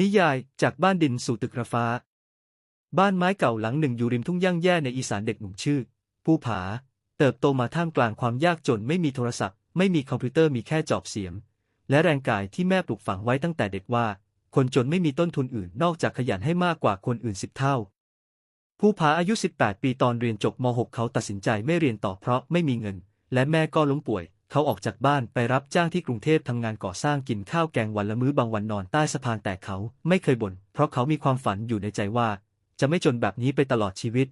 นิยายจากบ้านดินสู่ตึกระฟ้า บ้านไม้เก่าหลังหนึ่งอยู่ริมทุ่งย่างแย่ในอีสานเด็กหนุ่มชื่อภูผา เติบโตมาท่ามกลางความยากจนไม่มีโทรศัพท์ ไม่มีคอมพิวเตอร์มีแค่จอบเสียม และแรงกายที่แม่ปลูกฝังไว้ตั้งแต่เด็กว่า คนจนไม่มีต้นทุนอื่นนอกจากขยันให้มากกว่าคนอื่นสิบเท่าภูผาอายุ 18 ปีตอนเรียนจบม .6 เขาตัดสินใจไม่เรียนต่อเพราะไม่มีเงิน และแม่ก็ล้มป่วย เขาออกจากบ้านไปรับจ้างที่กรุงเทพทำงานก่อสร้างกินข้าวแกงวันละมื้อบางวันนอนใต้สะพานแต่เขาไม่เคยบ่นเพราะเขามีความฝันอยู่ในใจว่า จะไม่จนแบบนี้ไปตลอดชีวิต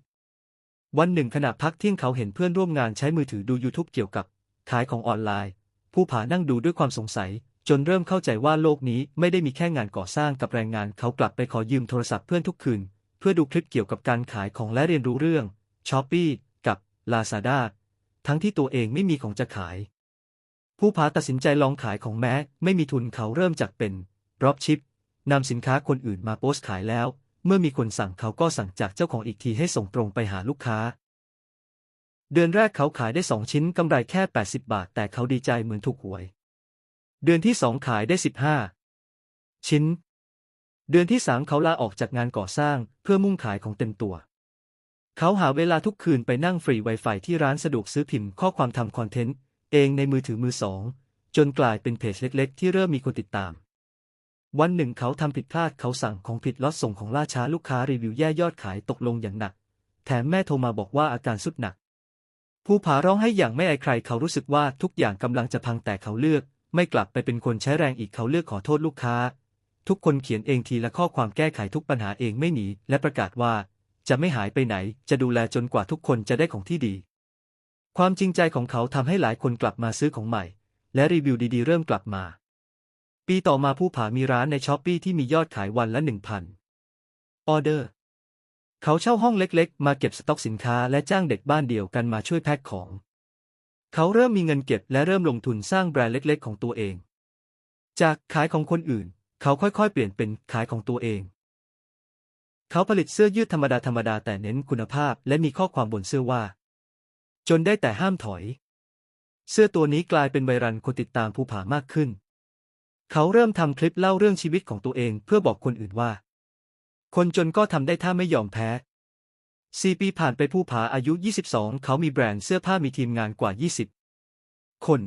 วันหนึ่งขณะพักเที่ยงเขาเห็นเพื่อนร่วมงานใช้มือถือดู YouTube เกี่ยวกับ ขายของออนไลน์ ผู้ผานั่งดูด้วยความสงสัย จนเริ่มเข้าใจว่าโลกนี้ไม่ได้มีแค่งานก่อสร้างกับแรงงาน เขากลับไปขอยืมโทรศัพท์เพื่อนทุกคืน เพื่อดูคลิปเกี่ยวกับการขายของและเรียนรู้เรื่องช้อปปี้กับ Lazada ทั้งที่ตัวเองไม่มีของจะขาย ผู้ผาตัดสินใจลองขายของแม้ ไม่มีทุนเขาเริ่มจากเป็นรอบชิปนำสินค้าคนอื่นมาโพสต์ขายแล้ว เมื่อมีคนสั่งเขาก็สั่งจากเจ้าของอีกทีให้ส่งตรงไปหาลูกค้า เดือนแรกเขาขายได้สองชิ้นกำไรแค่ 80 บาท แต่เขาดีใจเหมือนถูกหวย เดือนที่สองขายได้ 15 ชิ้น เดือนที่สามเขาลาออกจากงานก่อสร้าง เพื่อมุ่งขายของเต็มตัว เขาหาเวลาทุกคืนไปนั่งฟรี Wi-Fi ที่ร้านสะดวกซื้อพิมพ์ข้อความทำคอนเทนต์ เองในมือถือมือสองจนกลายเป็นเพจเล็ก ๆ ที่เริ่มมีคนติดตาม วันหนึ่งเขาทำผิดพลาดเขาสั่งของผิดล็อตส่งของล่าช้าลูกค้ารีวิวแย่ยอดขายตกลงอย่างหนัก แถมแม่โทรมาบอกว่าอาการสุดหนักผู้ผาร้องให้อย่างไม่อายใครเขารู้สึกว่าทุกอย่างกำลังจะพังแต่เขาเลือก ไม่กลับไปเป็นคนใช้แรงอีกเขาเลือกขอโทษลูกค้า ทุกคนเขียนเองทีละข้อความแก้ไขทุกปัญหาเองไม่หนีและประกาศว่า จะไม่หายไปไหน จะดูแลจนกว่าทุกคนจะได้ของที่ดี ความจริงใจของเขาทำให้หลายคนกลับมาซื้อของใหม่ และรีวิวดีๆ เริ่มกลับมา ปีต่อมาผู้ผามีร้านในช้อปปีที่มียอดขายวันละหนึ่งพันออเดอร์ เขาเช่าห้องเล็กๆ มาเก็บสต็อกสินค้าและจ้างเด็กบ้านเดียวกันมาช่วยแพ็คของ เขาเริ่มมีเงินเก็บและเริ่มลงทุนสร้างแบรนด์เล็ก ๆ ของตัวเอง จากขายของคนอื่น เขาค่อยๆ เปลี่ยนเป็นขายของตัวเอง เขาผลิตเสื้อยืดธรรมดาธรรมดาแต่เน้นคุณภาพ และมีข้อความบนเสื้อว่า จนได้แต่ห้ามถอย เสื้อตัวนี้กลายเป็นไวรัลคนติดตามภูผามากขึ้น เขาเริ่มทำคลิปเล่าเรื่องชีวิตของตัวเองเพื่อบอกคนอื่นว่า คนจนก็ทำได้ถ้าไม่ยอมแพ้สี่ปีผ่านไปผู้ผาอายุ 22 เขามีแบรนด์เสื้อผ้ามีทีมงานกว่า 20 คน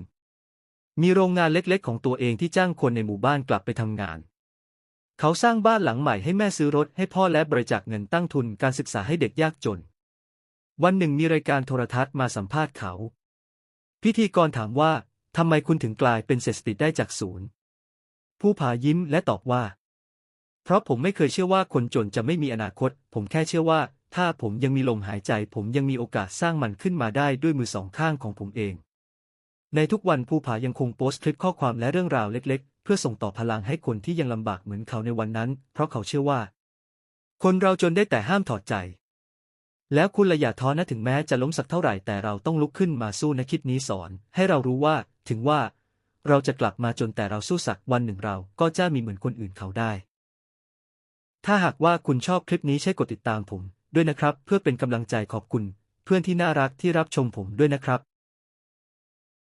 มีโรงงานเล็กๆ ของตัวเองที่จ้างคนในหมู่บ้านกลับไปทำงาน เขาสร้างบ้านหลังใหม่ให้แม่ซื้อรถให้พ่อและบริจาคเงินตั้งทุนการศึกษาให้เด็กยากจน วันหนึ่งมีรายการโทรทัศน์มาสัมภาษณ์เขา พิธีกรถามว่าทำไมคุณถึงกลายเป็นเศรษฐีได้จากศูนย์ ผู้ผายิ้มและตอบว่า เพราะผมไม่เคยเชื่อว่าคนจนจะไม่มีอนาคต ผมแค่เชื่อว่า ถ้าผมยังมีลมหายใจ ผมยังมีโอกาสสร้างมันขึ้นมาได้ด้วยมือสองข้างของผมเอง ในทุกวันภูผายังคงโพสต์คลิปข้อความและเรื่องราวเล็ก ๆ เพื่อส่งต่อพลังให้คนที่ยังลำบากเหมือนเขาในวันนั้น เพราะเขาเชื่อว่า คนเราจนได้แต่ห้ามถอดใจ แล้วคุณละอย่าท้อนะถึงแม้จะล้มสักเท่าไหร่แต่เราต้องลุกขึ้นมาสู้นะคิดนี้สอน ให้เรารู้ว่า ถึงว่า เราจะกลับมาจนแต่เราสู้สักวันหนึ่งเราก็จะมีเหมือนคนอื่นเขาได้ ถ้าหากว่าคุณชอบคลิปนี้ใช่กดติดตามผม ด้วยนะครับ เพื่อเป็นกำลังใจขอบคุณ เพื่อนที่น่ารักที่รับชมผมด้วยนะครับ